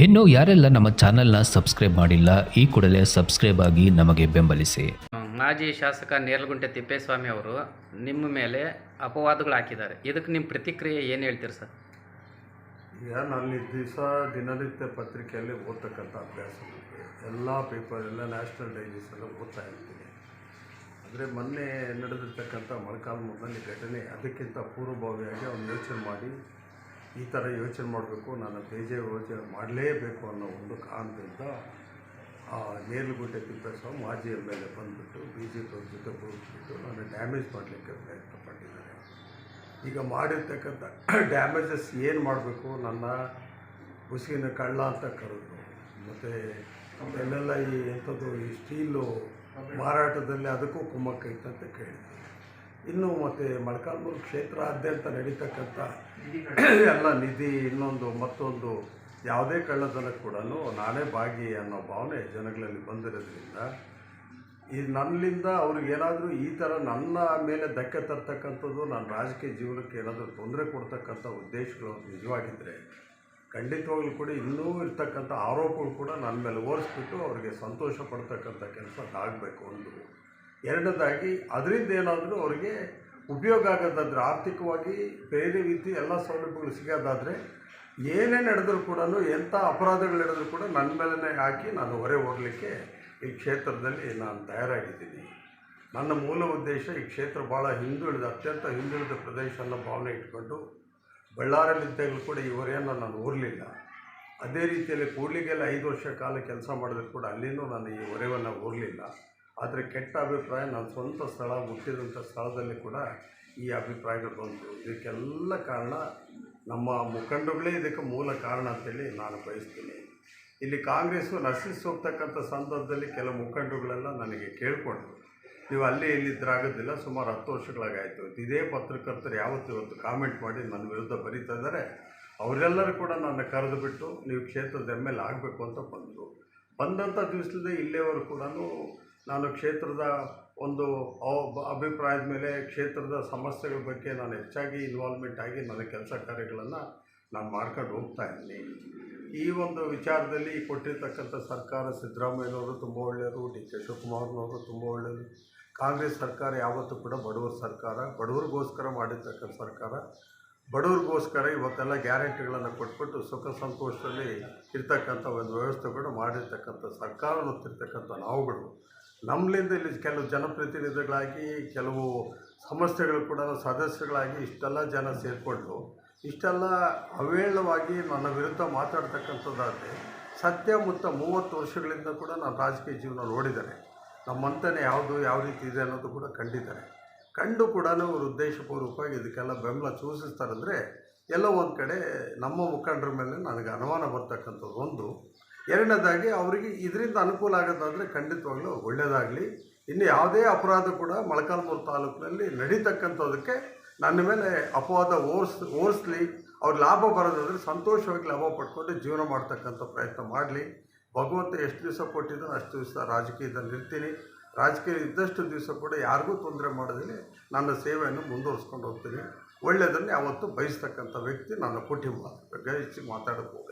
ಇನ್ನು ಯಾರೆಲ್ಲ ನಮ್ಮ ಚಾನೆಲ್ನ ಸಬ್ಸ್ಕ್ರೈಬ್ ಮಾಡಿಲ್ಲ ಈ ಕೂಡಲೇ ಸಬ್ಸ್ಕ್ರೈಬ್ ಆಗಿ ನಮಗೆ ಬೆಂಬಲಿಸಿ. ಮಾಜಿ ಶಾಸಕ ನೇರ್ಲಗುಂಟೆ ತಿಪ್ಪೇಸ್ವಾಮಿ ಅವರು ನಿಮ್ಮ ಮೇಲೆ ಅಪವಾದಗಳು ಹಾಕಿದ್ದಾರೆ. ಇದಕ್ಕೆ ನಿಮ್ಮ ಪ್ರತಿಕ್ರಿಯೆ ಏನು ಹೇಳ್ತೀರಿ ಸರ್? ಈಗ ನಾನು ಈ ದಿವಸ ದಿನನಿತ್ಯ ಪತ್ರಿಕೆಯಲ್ಲಿ ಓದ್ತಕ್ಕಂಥ ಅಭ್ಯಾಸ ನನಗೆ ಎಲ್ಲ ಪೇಪರ್ ಎಲ್ಲ ನ್ಯಾಷನಲ್ ಡೈರೀಸ್ ಎಲ್ಲ ಓದ್ತಾ ಇರ್ತೀನಿ. ಆದರೆ ಮೊನ್ನೆ ನಡೆದಿರ್ತಕ್ಕಂಥ ಮೊಳಕಾಲ್ಮೂರಿನಲ್ಲಿ ಘಟನೆ ಅದಕ್ಕಿಂತ ಪೂರ್ವಭಾವಿಯಾಗಿ ಅವ್ನು ಯೋಚನೆ ಮಾಡಿ ಈ ಥರ ಯೋಚನೆ ಮಾಡಬೇಕು ನಾನು ತೇಜ ಯೋಚನೆ ಮಾಡಲೇಬೇಕು ಅನ್ನೋ ಒಂದು ಕಾರಣದಿಂದ ಆ ನೇರ್ಲುಗುಂಟೆ ತಿಪ್ಪೇಸ್ವಾಮಿ ಮಾಜಿ ಎಂ ಎಲ್ ಎ ಬಂದುಬಿಟ್ಟು ಬಿ ಜೆ ಪಿ ಅವ್ರ ಜೊತೆ ಹೋಗ್ಬಿಟ್ಟು ನಾನು ಡ್ಯಾಮೇಜ್ ಮಾಡಲಿಕ್ಕೆ ಪ್ರಯತ್ನ ಪಟ್ಟಿದ್ದಾರೆ. ಈಗ ಮಾಡಿರ್ತಕ್ಕಂಥ ಡ್ಯಾಮೇಜಸ್ ಏನು ಮಾಡಬೇಕು? ನನ್ನ ಉಸಿಗಿನ ಕಳ್ಳ ಅಂತ ಕರೆದ್ರು. ಮತ್ತು ಎಲ್ಲೆಲ್ಲ ಈ ಎಂಥದ್ದು ಈ ಸ್ಟೀಲು ಮಾರಾಟದಲ್ಲಿ ಅದಕ್ಕೂ ಕುಮ್ಮಕ್ಕ ಇತ್ತಂತ ಕೇಳಿದ್ರು. ಇನ್ನು ಮತ್ತು ಮೊಳಕಾಲ್ಮೂರು ಕ್ಷೇತ್ರಾದ್ಯಂತ ನಡೀತಕ್ಕಂಥ ಎಲ್ಲ ನಿಧಿ ಇನ್ನೊಂದು ಮತ್ತೊಂದು ಯಾವುದೇ ಕಳ್ಳತನ ಕೂಡ ನಾನೇ ಭಾಗಿ ಅನ್ನೋ ಭಾವನೆ ಜನಗಳಲ್ಲಿ ಬಂದಿರೋದ್ರಿಂದ ಈ ನನ್ನಿಂದ ಅವ್ರಿಗೇನಾದರೂ ಈ ಥರ ನನ್ನ ಮೇಲೆ ಧಕ್ಕೆ ತರ್ತಕ್ಕಂಥದ್ದು ನನ್ನ ರಾಜಕೀಯ ಜೀವನಕ್ಕೆ ಏನಾದರೂ ತೊಂದರೆ ಕೊಡ್ತಕ್ಕಂಥ ಉದ್ದೇಶಗಳು ನಿಜವಾಗಿದ್ದರೆ ಖಂಡಿತವಾಗ್ಲೂ ಕೂಡ ಇನ್ನೂ ಇರ್ತಕ್ಕಂಥ ಆರೋಪಗಳು ಕೂಡ ನನ್ನ ಮೇಲೆ ಓರಿಸ್ಬಿಟ್ಟು ಅವರಿಗೆ ಸಂತೋಷ ಪಡ್ತಕ್ಕಂಥ ಕೆಲಸ ಆಗಬೇಕು ಒಂದು ಎರಡನೇದಾಗಿ ಅದರಿಂದ ಏನಾದರೂ ಅವರಿಗೆ ಉಪಯೋಗ ಆಗೋದಾದರೆ ಆರ್ಥಿಕವಾಗಿ ಬೇರೆ ರೀತಿ ಎಲ್ಲ ಸೌಲಭ್ಯಗಳು ಸಿಗೋದಾದರೆ ಏನೇ ನಡೆದರೂ ಕೂಡ ಎಂಥ ಅಪರಾಧಗಳು ನಡೆದರೂ ಕೂಡ ನನ್ನ ಮೇಲೇ ಹಾಕಿ ನಾನು ಹೊರೆ ಹೋಗಲಿಕ್ಕೆ ಈ ಕ್ಷೇತ್ರದಲ್ಲಿ ನಾನು ತಯಾರಾಗಿದ್ದೀನಿ. ನನ್ನ ಮೂಲ ಉದ್ದೇಶ ಈ ಕ್ಷೇತ್ರ ಭಾಳ ಹಿಂದುಳಿದ, ಅತ್ಯಂತ ಹಿಂದುಳಿದ ಪ್ರದೇಶ ಅನ್ನೋ ಭಾವನೆ ಇಟ್ಕೊಂಡು ಬಳ್ಳಾರಿಯಲ್ಲಿದ್ದಾಗಲೂ ಕೂಡ ಈ ಹೊರೆಯನ್ನು ನಾನು ಊರಲಿಲ್ಲ. ಅದೇ ರೀತಿಯಲ್ಲಿ ಕೂಡ್ಲಿಗೆಲ್ಲ ಐದು ವರ್ಷ ಕಾಲ ಕೆಲಸ ಮಾಡಿದ್ರು ಕೂಡ ಅಲ್ಲಿನೂ ನಾನು ಈ ಹೊರೆಯನ್ನು ಊರಲಿಲ್ಲ. ಆದರೆ ಕೆಟ್ಟ ಅಭಿಪ್ರಾಯ ನನ್ನ ಸ್ವಂತ ಸ್ಥಳ, ಹುಟ್ಟಿದಂಥ ಸ್ಥಳದಲ್ಲಿ ಕೂಡ ಈ ಅಭಿಪ್ರಾಯಗಳು ಬಂತು. ಇದಕ್ಕೆಲ್ಲ ಕಾರಣ ನಮ್ಮ ಮುಖಂಡಗಳೇ ಇದಕ್ಕೆ ಮೂಲ ಕಾರಣ ಅಂತೇಳಿ ನಾನು ಬಯಸ್ತೀನಿ. ಇಲ್ಲಿ ಕಾಂಗ್ರೆಸ್ಸು ನಶಿಸಿ ಹೋಗ್ತಕ್ಕಂಥ ಸಂದರ್ಭದಲ್ಲಿ ಕೆಲವು ಮುಖಂಡಗಳೆಲ್ಲ ನನಗೆ ಕೇಳಿಕೊಂಡ್ರು ನೀವು ಅಲ್ಲಿ ಇಲ್ಲಿದ್ದರಾಗೋದಿಲ್ಲ ಸುಮಾರು ಹತ್ತು ವರ್ಷಗಳಾಗಾಯಿತು. ಇದೇ ಪತ್ರಕರ್ತರು ಯಾವತ್ತೂ ಇವತ್ತು ಕಾಮೆಂಟ್ ಮಾಡಿ ನನ್ನ ವಿರುದ್ಧ ಬರೀತಾ ಇದ್ದಾರೆ. ಅವರೆಲ್ಲರೂ ಕೂಡ ನನ್ನ ಕರೆದು ಬಿಟ್ಟು ನೀವು ಕ್ಷೇತ್ರದ ಎಂ ಎಲ್ ಆಗಬೇಕು ಅಂತ ಬಂದರು. ಬಂದಂಥ ದಿವಸದಿಂದ ಇಲ್ಲೇವರು ಕೂಡ ನಾನು ಕ್ಷೇತ್ರದ ಒಂದು ಅಭಿಪ್ರಾಯದ ಮೇಲೆ ಕ್ಷೇತ್ರದ ಸಮಸ್ಯೆಗಳ ಬಗ್ಗೆ ನಾನು ಹೆಚ್ಚಾಗಿ ಇನ್ವಾಲ್ವ್ಮೆಂಟ್ ಆಗಿ ನನ್ನ ಕೆಲಸ ಕಾರ್ಯಗಳನ್ನು ನಾನು ಮಾಡ್ಕೊಂಡು ಹೋಗ್ತಾ ಇದ್ದೀನಿ. ಈ ಒಂದು ವಿಚಾರದಲ್ಲಿ ಕೊಟ್ಟಿರ್ತಕ್ಕಂಥ ಸರ್ಕಾರ ಸಿದ್ದರಾಮಯ್ಯನವರು ತುಂಬ ಒಳ್ಳೆಯವರು, ಡಿ ಕೆ ಶಿವಕುಮಾರ್ನವರು ತುಂಬ ಒಳ್ಳೆಯವರು. ಕಾಂಗ್ರೆಸ್ ಸರ್ಕಾರ ಯಾವತ್ತೂ ಕೂಡ ಬಡವರ ಸರ್ಕಾರ, ಬಡವರಿಗೋಸ್ಕರ ಮಾಡಿರ್ತಕ್ಕಂಥ ಸರ್ಕಾರ. ಬಡವರಿಗೋಸ್ಕರ ಇವತ್ತೆಲ್ಲ ಗ್ಯಾರಂಟಿಗಳನ್ನು ಕೊಟ್ಬಿಟ್ಟು ಸುಖ ಸಂತೋಷದಲ್ಲಿ ಇರ್ತಕ್ಕಂಥ ಒಂದು ವ್ಯವಸ್ಥೆಗಳು ಮಾಡಿರ್ತಕ್ಕಂಥ ಸರ್ಕಾರ ಮತ್ತಿರ್ತಕ್ಕಂಥ ನಾವುಗಳು ನಮ್ಮಲಿಂದ ಇಲ್ಲಿ ಕೆಲವು ಜನಪ್ರತಿನಿಧಿಗಳಾಗಿ, ಕೆಲವು ಸಂಸ್ಥೆಗಳು ಕೂಡ ಸದಸ್ಯಗಳಾಗಿ ಇಷ್ಟೆಲ್ಲ ಜನ ಸೇರಿಕೊಂಡು ಇಷ್ಟೆಲ್ಲ ಅವೇಳವಾಗಿ ನನ್ನ ವಿರುದ್ಧ ಮಾತಾಡ್ತಕ್ಕಂಥದ್ದಾದರೆ ಸತ್ಯ ಮುತ್ತ ಮೂವತ್ತು ವರ್ಷಗಳಿಂದ ಕೂಡ ನಾನು ರಾಜಕೀಯ ಜೀವನ ನೋಡಿದ್ದಾರೆ ನಮ್ಮಂತನೇ ಯಾವುದು, ಯಾವ ರೀತಿ ಇದೆ ಅನ್ನೋದು ಕೂಡ ಕಂಡಿದ್ದಾರೆ ಕಂಡು ಕೂಡ ಅವರು ಉದ್ದೇಶಪೂರ್ವಕವಾಗಿ ಇದಕ್ಕೆಲ್ಲ ಬೆಂಬಲ ಸೂಚಿಸ್ತಾರಂದರೆ, ಎಲ್ಲೋ ಒಂದು ಕಡೆ ನಮ್ಮ ಮುಖಂಡರ ಮೇಲೆ ನನಗೆ ಅನುಮಾನ ಬರ್ತಕ್ಕಂಥದ್ದು ಒಂದು. ಎರಡನೇದಾಗಿ ಅವರಿಗೆ ಇದರಿಂದ ಅನುಕೂಲ ಆಗೋದಾದರೆ ಖಂಡಿತವಾಗ್ಲೂ ಒಳ್ಳೆಯದಾಗಲಿ ಇನ್ನು ಯಾವುದೇ ಅಪರಾಧ ಕೂಡ ಮೊಳಕಾಲ್ಮೂರು ತಾಲೂಕಿನಲ್ಲಿ ನಡೀತಕ್ಕಂಥದಕ್ಕೆ ನನ್ನ ಮೇಲೆ ಅಪವಾದ ಓರ್ಸ್, ಓರಿಸ್ಲಿ ಅವ್ರ ಲಾಭ ಬರೋದಾದರೆ ಸಂತೋಷವಾಗಿ ಲಾಭ ಪಡ್ಕೊಂಡು ಜೀವನ ಮಾಡ್ತಕ್ಕಂಥ ಪ್ರಯತ್ನ ಮಾಡಲಿ. ಭಗವಂತ ಎಷ್ಟು ದಿವಸ ಕೊಟ್ಟಿದ್ದಾನೋ ಅಷ್ಟು ದಿವಸ ರಾಜಕೀಯದಲ್ಲಿ ಇರ್ತೀನಿ ರಾಜಕೀಯ ಇದ್ದಷ್ಟು ದಿವಸ ಕೂಡ ಯಾರಿಗೂ ತೊಂದರೆ ಮಾಡೋದಿಲ್ಲ. ನನ್ನ ಸೇವೆಯನ್ನು ಮುಂದುವರಿಸ್ಕೊಂಡು ಹೋಗ್ತೀನಿ. ಒಳ್ಳೆಯದನ್ನು ಯಾವತ್ತೂ ಬಯಸ್ತಕ್ಕಂಥ ವ್ಯಕ್ತಿ ನನ್ನ ಕುಟುಂಬ. ಮಾತಾಡೋಕ್ಕೆ ಹೋಗಲ್ಲ.